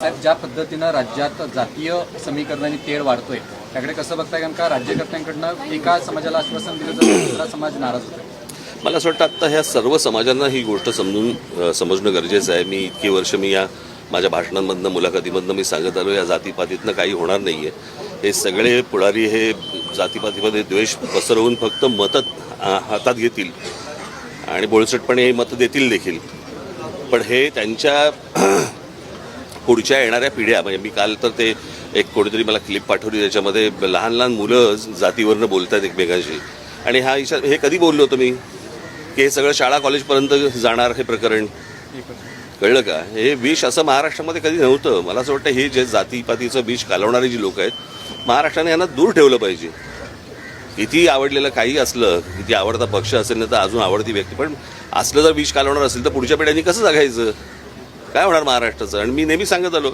साहेब ज्या पद्धतीनं राज्यात जातीय समीकरणाने तेढ वाढतोय त्याकडे कसं बघताय? कारण का राज्यकर्त्यांकडनं एका समाजाला आश्वासन दिलं तर दुसरा समाज नाराज होतोय. मला असं वाटतं आत्ता ह्या सर्व समाजांना ही गोष्ट समजून समजणं गरजेचं आहे. मी इतकी वर्ष मी या माझ्या भाषणांमधनं मुलाखतीमधनं मी सांगत आलो या जातीपातीतनं काही होणार नाही आहे हे सगळे पुढारी हे जातीपातीमध्ये द्वेष पसरवून फक्त मतं हातात घेतील. आणि बोळसटपणे हे मतं देतील देखील. पण हे त्यांच्या पुढच्या येणाऱ्या पिढ्या म्हणजे मी काल तर ते एक कोणीतरी मला क्लिप पाठवली त्याच्यामध्ये लहान लहान मुलं जातीवरनं बोलतात एकमेकांशी. आणि हा इशा हे कधी बोललो होतो मी? की हे सगळं शाळा कॉलेजपर्यंत जाणार हे प्रकरण. कळलं का? हे विष असं महाराष्ट्रामध्ये कधी नव्हतं. मला असं वाटतं हे जे जातीपातीचं विष कालवणारी जी लोक आहेत महाराष्ट्राने यांना दूर ठेवलं पाहिजे. किती आवडलेलं काही असलं किती आवडता पक्ष असेल ना तर अजून आवडती व्यक्ती. पण असलं जर विष कालवणार असेल तर पुढच्या पिढ्यांनी कसं जगायचं? काय होणार महाराष्ट्राचं? आणि मी नेहमी सांगत आलो